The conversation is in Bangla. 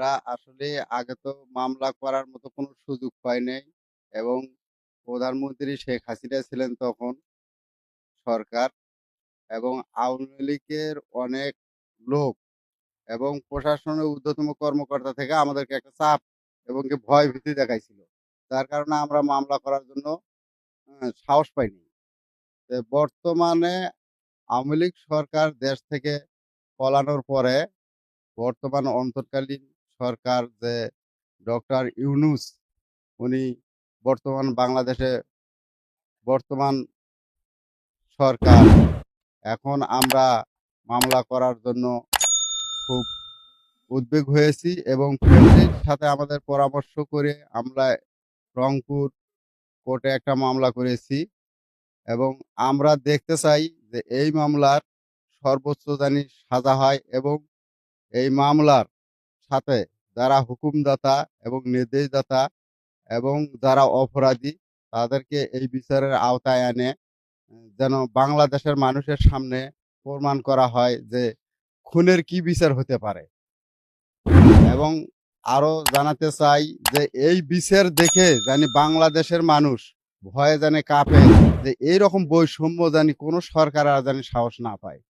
আমরা আসলে আগে তো মামলা করার মতো কোনো সুযোগ পাই নাই এবং প্রধানমন্ত্রী শেখ হাসিনা ছিলেন তখন সরকার এবং আওয়ামী লীগের অনেক লোক এবং প্রশাসনের ঊর্ধ্বতম কর্মকর্তা থেকে আমাদেরকে একটা চাপ এবং কি ভয় ভীতি দেখাইছিল। যার কারণে আমরা মামলা করার জন্য সাহস পাইনি। বর্তমানে আওয়ামী লীগ সরকার দেশ থেকে পলানোর পরে বর্তমান অন্তর্কালীন সরকার যে ডক্টর ইউনুস, উনি বর্তমান বাংলাদেশে বর্তমান সরকার। এখন আমরা মামলা করার জন্য খুব উদ্বেগ হয়েছি এবং ফ্যামিলির সাথে আমাদের পরামর্শ করে আমরা রংপুর কোর্টে একটা মামলা করেছি এবং আমরা দেখতে চাই যে এই মামলার সর্বোচ্চ জানি সাজা হয় এবং এই মামলার সাথে যারা হুকুমদাতা এবং নির্দেশদাতা এবং যারা অপরাধী, তাদেরকে এই বিচারের আওতায় আনে যেন বাংলাদেশের মানুষের সামনে প্রমাণ করা হয় যে খুনের কি বিচার হতে পারে। এবং আরও জানাতে চাই যে এই বিচার দেখে জানি বাংলাদেশের মানুষ ভয়ে জানে কাঁপে যে এইরকম বৈষম্য জানি কোনো সরকার আর জানি সাহস না পায়।